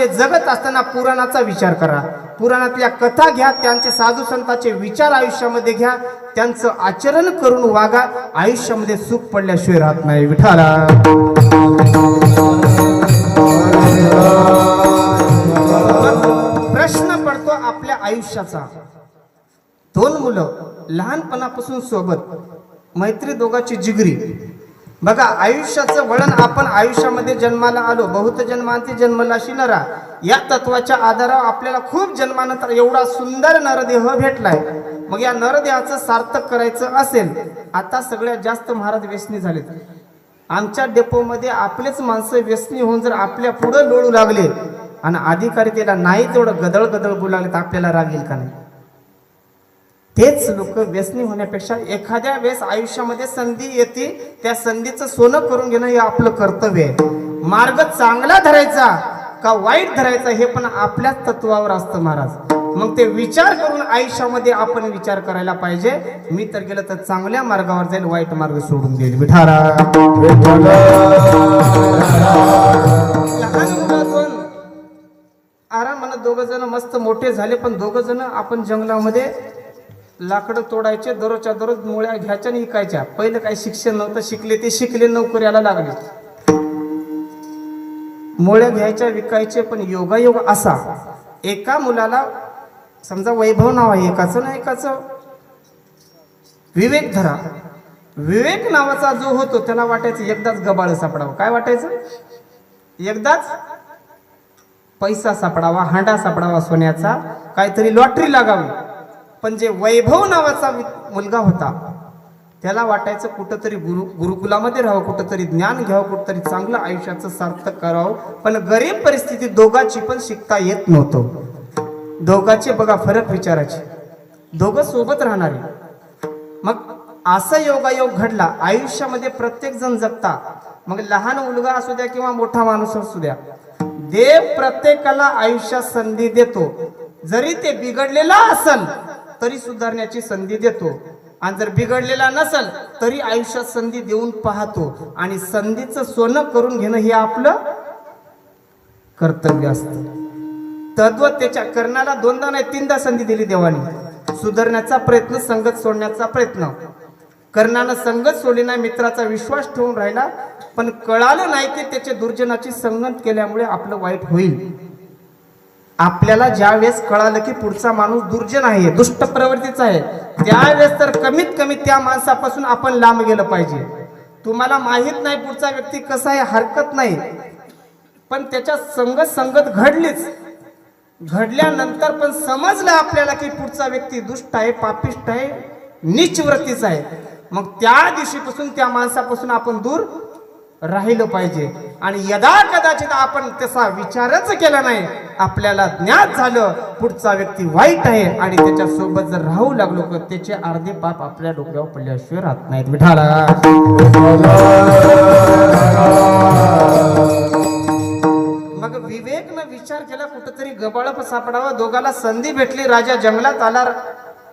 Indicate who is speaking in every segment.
Speaker 1: आयुष्यामध्ये जगत असताना पुराणाचा विचार करा. पुराणातल्या कथा घ्या त्यांचे साधू संतांचे विचार आयुष्यामध्ये घ्या त्यांचं आचरण करून वागा. आयुष्यामध्ये सुख पडल्याशिवाय राहत नाही. विठाला प्रश्न पडतो आपल्या आयुष्याचा. दोन मुलं लहानपणापासून सोबत मैत्री दोघाची जिगरी. बघा आयुष्याचं वळण आपण आयुष्यामध्ये जन्माला आलो बहुत जन्मांती जन्मलाशी नरा. या तत्वाच्या आधारावर आपल्याला खूप जन्मानंतर एवढा सुंदर नरदेह भेटलाय. मग या नरदेहाचं सार्थक करायचं असेल आता सगळ्यात जास्त महाराज व्यसनी झालेत. आमच्या डेपोमध्ये आपलेच माणसं व्यसनी होऊन जर आपल्या पुढं लोळू लागले आणि अधिकारी त्याला नाही तेवढं गदळ गदळ बोलू लागले तर आपल्याला राग येईल का नाही? तेच लोक व्यसनी होण्यापेक्षा एखाद्या वेळेस आयुष्यामध्ये संधी येते त्या संधीचं सोनं करून घेणं हे आपलं कर्तव्य आहे. मार्ग चांगला धरायचा का वाईट धरायचा हे पण आपल्याच तत्वावर असतं महाराज. मग ते विचार करून आयुष्यामध्ये आपण विचार करायला पाहिजे. मी तर गेलं तर चांगल्या मार्गावर जाईल वाईट मार्ग सोडून देईल. विठारा. लहान मुलातून आरामानं दोघ जण मस्त मोठे झाले पण दोघ जण आपण जंगलामध्ये लाकडं तोडायचे दररोजच्या दररोज मुळ्या घ्यायच्या आणि इकायच्या. पहिलं काही शिक्षण नव्हतं शिकले ते शिकले नोकऱ्याला लागले. मुळ्या घ्यायच्या विकायचे पण योगायोग असा. एका मुलाला समजा वैभव नाव आहे एकाचं ना एकाचं. विवेक धरा. विवेक नावाचा जो होतो त्याला वाटायचं एकदाच गबाळ सापडावं. काय वाटायचं? एकदाच पैसा सापडावा हांडा सापडावा सोन्याचा. काहीतरी लॉटरी लागावी. पण जे वैभव नावाचा वि- मुलगा होता त्याला वाटायचं कुठंतरी गुरु गुरुकुलामध्ये राहावं कुठंतरी ज्ञान घ्यावं कुठंतरी चांगलं आयुष्याचं सार्थक करावं. पण गरीब परिस्थिती दोघांची पण शिकता येत नव्हतं. दोघांचे बघा फरक विचाराचे दोघं सोबत राहणारे. मग असा योगायोग घडला आयुष्यामध्ये प्रत्येक जण जगता. मग लहान मुलगा असू द्या किंवा मोठा माणूस असू द्या देव प्रत्येकाला आयुष्यात संधी देतो. जरी ते बिघडलेला असल तरी सुधारण्याची संधी देतो. आणि जर बिघडलेला नसल तरी आयुष्यात संधी देऊन पाहतो. आणि संधीचं सोनं करून घेणं हे आपलं कर्तव्य असतं. तद्व त्याच्या कर्णाला दोनदा नाही तीनदा संधी दिली देवाने. सुधारण्याचा प्रयत्न संगत सोडण्याचा प्रयत्न. कर्णानं संगत सोडली नाही मित्राचा विश्वास ठेवून राहिला. पण कळालं नाही की त्याच्या दुर्जनाची संगत केल्यामुळे आपलं वाईट होईल. आपल्याला ज्या वेळेस कळालं की पुढचा माणूस दुर्जन आहे दुष्ट प्रवृत्तीचा आहे त्यावेळेस तर कमीत कमी त्या माणसापासून आपण लांब गेलं पाहिजे. तुम्हाला माहीत नाही पुढचा व्यक्ती कसा आहे हरकत नाही. पण त्याच्या संगत संगत घडलीच. घडल्यानंतर पण समजलं आपल्याला की पुढचा व्यक्ती दुष्ट आहे पापिष्ट आहे निचवृत्तीचा आहे. मग त्या दिवशीपासून त्या माणसापासून आपण दूर राहिलं पाहिजे. आणि यदा कदाचित आपण तसा विचारच केला नाही आपल्याला ज्ञात झालं पुढचा व्यक्ती वाईट आहे आणि त्याच्यासोबत जर राहू लागलो तर त्याचे अर्धे पाप आपल्या डोक्यावर पडल्याशिवाय राहत नाहीत. विठाला मग विवेकनं विचार केला कुठंतरी गबाळप सापडावा. दोघाला संधी भेटली. राजा जंगलात आला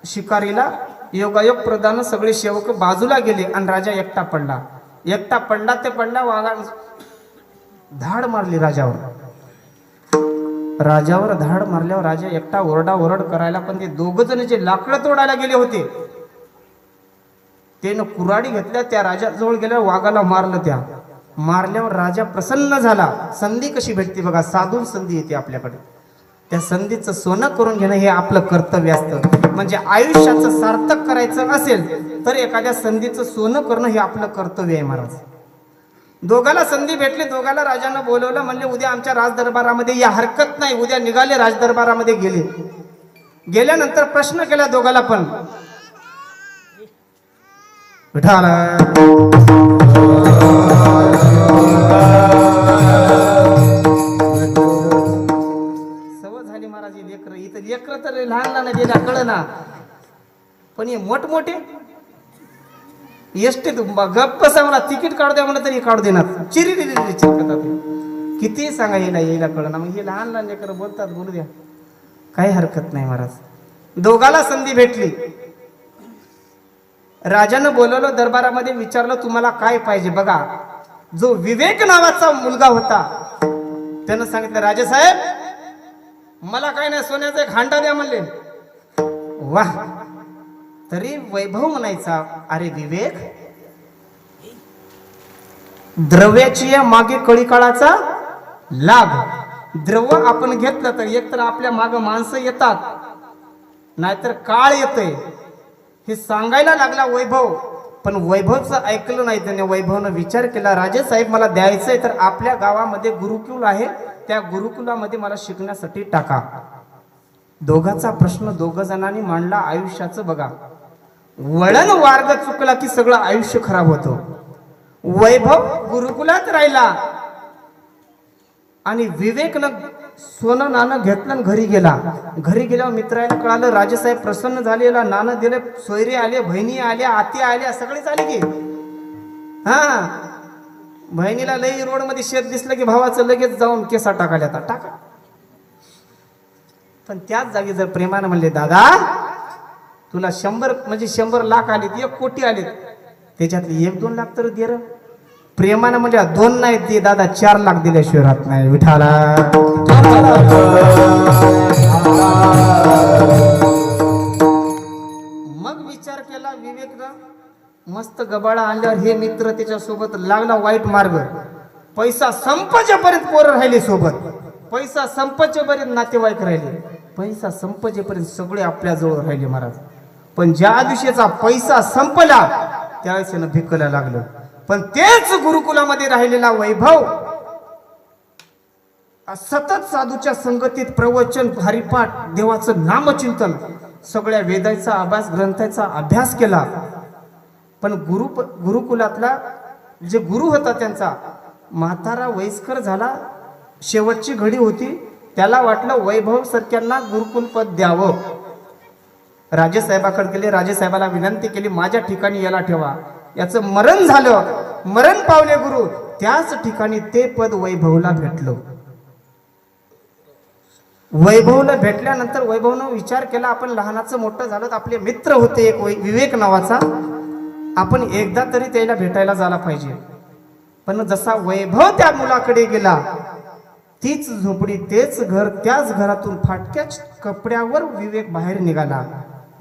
Speaker 1: शिकारीला. योगायोग प्रधान सगळे सेवक बाजूला गेले आणि राजा एकटा पडला. एकटा पडला ते पडला वाघा धाड मारली राजावर. राजावर धाड मारल्यावर राजा एकटा ओरडा ओरड करायला पण ते दोघ जण जे लाकडं तोडायला गेले होते त्यानं कुराडी घेतल्या त्या राजाजवळ गेल्या वाघाला मारलं त्या. मारल्यावर राजा प्रसन्न झाला. संधी कशी भेटते बघा साधून संधी येते आपल्याकडे. त्या संधीचं सोनं करून घेणं हे आपलं कर्तव्य असतं. म्हणजे आयुष्याचं सार्थक करायचं असेल तर एखाद्या संधीचं सोनं करणं हे आपलं कर्तव्य आहे महाराज. दोघाला संधी भेटली दोघाला राजानं बोलवलं म्हणले उद्या आमच्या राजदरबारामध्ये या हरकत नाही उद्या निघाले राजदरबारामध्ये गेले. गेल्यानंतर प्रश्न केला दोघाला पण. सवय झाली महाराज लेकर. इथं लेकर तर लहान लहान गेल्या कळ ना पण हे मोठमोठे एसटीत गप्प सांगला तिकीट काढू द्या म्हणलं तरी काढू देणार चिरी दिली चिरकतात किती सांगा येईला येईला कळ मग हे लहान लहान लेकरं बोलतात बोलू द्या काही हरकत नाही महाराज दोघाला संधी भेटली राजानं बोलवलं दरबारामध्ये विचारलं तुम्हाला काय पाहिजे बघा जो विवेक नावाचा मुलगा होता त्यानं सांगितलं राजेसाहेब मला काय नाही सोन्याचा एक हांडा द्या म्हणले वा तरी वैभव म्हणायचा अरे विवेक द्रव्याची या मागे कळी काळाचा लाभ द्रव्य आपण घेतलं तर एकतर आपल्या माग माणसं येतात नाहीतर काळ येतंय. हे सांगायला लागला वैभव पण वैभवचं ऐकलं नाही त्याने. वैभवनं विचार केला राजे साहेब मला द्यायचंय तर आपल्या गावामध्ये गुरुकुल आहे त्या गुरुकुलामध्ये मला शिकण्यासाठी टाका. दोघाचा प्रश्न दोघ जणांनी मांडला आयुष्याचं बघा. वळण मार्ग चुकला की सगळं आयुष्य खराब होतं. वैभव गुरुकुलात राहिला. आणि विवेकनं सोनं नाणं घेतलं आणि घरी गेला. घरी गेल्यावर मित्राला कळालं राजेसाहेब प्रसन्न झालेला नाणं दिले सोयरे आले बहिणी आल्या आती आल्या सगळेच आले की. हा. बहिणीला लई रोडमध्ये शेत दिसलं की भावाचं लगेच जाऊन केसा टाकायला आता टाका. पण त्याच जागी जर प्रेमानं म्हणले दादा तुला शंभर म्हणजे शंभर लाख आलेत एक कोटी आलेत. त्याच्यातले एक दोन लाख तर दे र. प्रेमानं म्हणजे दोन नाही दे दादा चार लाख दिल्याशिवाय राहत नाही. विठाला मग विचार केला विवेकनं मस्त गबाळा आणल्यावर हे मित्र त्याच्यासोबत लागला वाईट मार्ग. पैसा संपजेपर्यंत पोरं राहिले सोबत. पैसा संपजेपर्यंत नातेवाईक राहिले. पैसा संपजेपर्यंत सगळे आपल्याजवळ राहिले महाराज. पण ज्या दिवशीचा पैसा संपला त्यावेळेस त्यानं भिकला लागलं. पण तेच गुरुकुलामध्ये राहिलेला वैभव सतत साधूच्या संगतीत प्रवचन हरिपाठ देवाचं नामचिंतन सगळ्या वेदाचा अभ्यास ग्रंथाचा अभ्यास केला. पण गुरु गुरुकुलातला जे गुरु होता त्यांचा म्हातारा वयस्कर झाला शेवटची घडी होती त्याला वाटलं वैभव सरक्यांना गुरुकुल पद द्यावं. राजेसाहेबाकडे गेले. राजेसाहेबाला विनंती केली माझ्या ठिकाणी याला ठेवा. याचं मरण झालं. मरण पावले गुरु. त्याच ठिकाणी ते पद वैभवला भेटलं. वैभवला भेटल्यानंतर वैभवनं विचार केला आपण लहानाचं मोठं झालं तर आपले मित्र होते एक वै- विवेक नावाचा. आपण एकदा तरी त्याला भेटायला झाला पाहिजे. पण जसा वैभव त्या मुलाकडे गेला तीच झोपडी तेच घर त्याच घरातून फाटक्याच कपड्यावर विवेक बाहेर निघाला.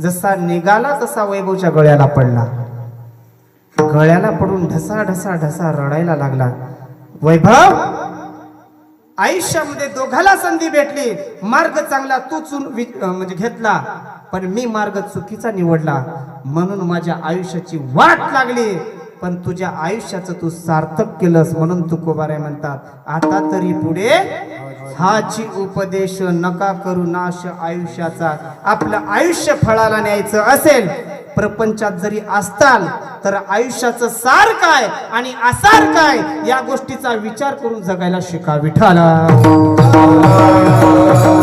Speaker 1: जसा निघाला तसा वैभवच्या गळ्याला पडला. गळ्याला पडून ढसा ढसा ढसा रडायला लागला. वैभव आयुष्यामध्ये दोघाला संधी भेटली. मार्ग चांगला तू चुन म्हणजे घेतला. पण मी मार्ग चुकीचा निवडला. म्हणून माझ्या आयुष्याची वाट लागली. पण तुझ्या आयुष्याचं तू सार्थक केलंस म्हणून तुकोबाराय म्हणतात. आता तरी पुढे हाची उपदेश नका करू नाश आयुष्याचा. आपलं आयुष्य फळाला न्यायचं असेल प्रपंचात जरी असताल तर आयुष्याचं सार काय आणि आसार काय या गोष्टीचा विचार करून जगायला शिका विठाला